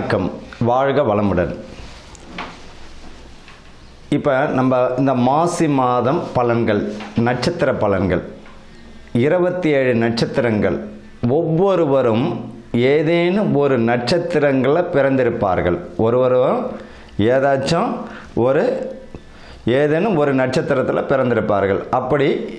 வணக்கம். வாழ்க வளமுடன். இப்போ நம்ம இந்த மாசி மாதம் பலன்கள் நட்சத்திர பலன்கள். இருபத்தி ஏழு நட்சத்திரங்கள். ஒவ்வொருவரும் ஏதேனும் ஒரு நட்சத்திரங்களில் பிறந்திருப்பார்கள். ஒருவரும் ஏதாச்சும் ஒரு ஏதேனும் ஒரு நட்சத்திரத்தில் பிறந்திருப்பார்கள். அப்படி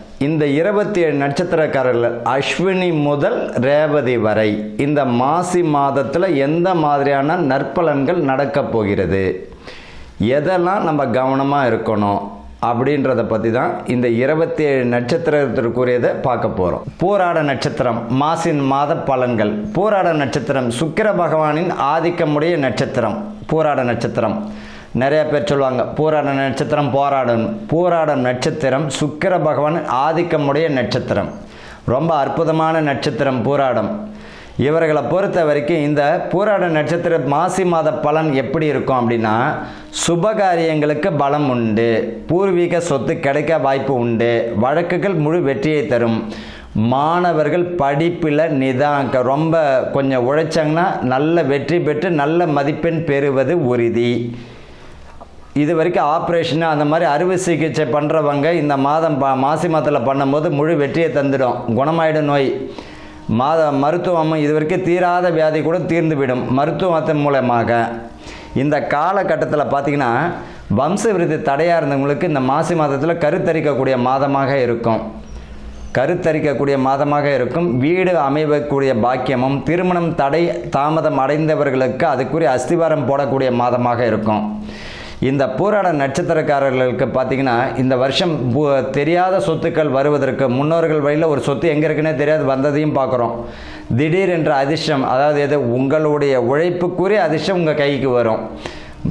இந்த இருபத்தி ஏழு நட்சத்திரக்காரர்கள் அஸ்வினி முதல் ரேவதி வரை இந்த மாசி மாதத்தில் எந்த மாதிரியான நற்பலன்கள் நடக்கப் போகிறது? எதெல்லாம் நம்ம கவனமாக இருக்கணும்? அப்படின்றத பற்றி தான் இந்த இருபத்தி ஏழு நட்சத்திரத்திற்குரியதை பார்க்க போகிறோம் பூராட நட்சத்திரம் மாசின் மாத பலன்கள். பூராட நட்சத்திரம் சுக்கிர பகவானின் ஆதிக்கமுடைய நட்சத்திரம். பூராட நட்சத்திரம். நிறைய பேர் சொல்லுவாங்க பூராட நட்சத்திரம் போராடும். பூராடம் நட்சத்திரம் சுக்கிர பகவான் ஆதிக்கமுடைய நட்சத்திரம். ரொம்ப அற்புதமான நட்சத்திரம் பூராடம். இவர்களை பொறுத்த வரைக்கும் இந்த பூராட நட்சத்திர மாசி மாத பலன் எப்படி இருக்கும் அப்படின்னா சுபகாரியங்களுக்கு பலம் உண்டு பூர்வீக சொத்து கிடைக்க வாய்ப்பு உண்டு வழக்குகள் முழு வெற்றியை தரும். மாணவர்கள் படிப்பில் நிதாங்க ரொம்ப கொஞ்சம் உழைச்சாங்கன்னா நல்ல வெற்றி பெற்று நல்ல மதிப்பெண் பெறுவது உறுதி. இது வரைக்கும் ஆப்ரேஷனு அந்த மாதிரி அறுவை சிகிச்சை பண்ணுறவங்க இந்த மாதம் பா மாசி மாதத்தில் பண்ணும்போது முழு வெற்றியை தந்துடும். குணமாயிடும் நோய். மாத மருத்துவமும் இது வரைக்கும் தீராத வியாதி கூட தீர்ந்துவிடும். மருத்துவத்தின் மூலமாக. இந்த காலகட்டத்தில் பார்த்திங்கன்னா வம்ச விருத்தி தடையாக இருந்தவங்களுக்கு இந்த மாசி மாதத்தில் கருத்தரிக்கக்கூடிய மாதமாக இருக்கும். கருத்தரிக்கக்கூடிய மாதமாக இருக்கும். வீடு அமைவக்கூடிய பாக்கியமும் திருமணம் தடை தாமதம் அடைந்தவர்களுக்கு அதுக்குரிய அஸ்திவாரம் போடக்கூடிய மாதமாக இருக்கும். இந்த பூராட நட்சத்திரக்காரர்களுக்கு பார்த்தீங்கன்னா இந்த வருஷம் பு- தெரியாத சொத்துக்கள் வருவதற்கு முன்னோர்கள் வழியில் ஒரு சொத்து எங்கே இருக்குன்னே தெரியாது வந்ததையும் பார்க்குறோம். திடீர் என்ற அதிர்ஷ்டம் அதாவது எது உங்களுடைய உழைப்புக்குரிய அதிர்ஷ்டம் உங்கள் கைக்கு வரும்.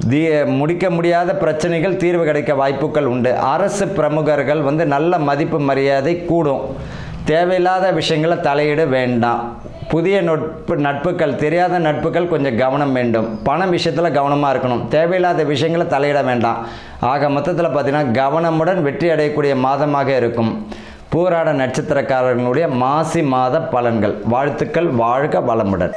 தி முடிக்க முடியாத பிரச்சனைகள் தீர்வு கிடைக்க வாய்ப்புகள் உண்டு. அரசு பிரமுகர்கள் வந்து நல்ல மதிப்பு மரியாதை கூடும். தேவையில்லாத விஷயங்களை தலையிட வேண்டாம். புதிய நட்பு நட்புகள் தெரியாத நட்புகள் கொஞ்சம் கவனம் வேண்டும். பணம் விஷயத்தில் கவனமாக இருக்கணும். தேவையில்லாத விஷயங்களை தலையிட வேண்டாம். ஆக மொத்தத்தில் பார்த்தீங்கன்னா கவனமுடன் வெற்றி அடையக்கூடிய மாதமாக இருக்கும். பூராட நட்சத்திரக்காரர்களுடைய மாசி மாத பலன்கள். வாழ்த்துக்கள் வாழ்க வளமுடன்.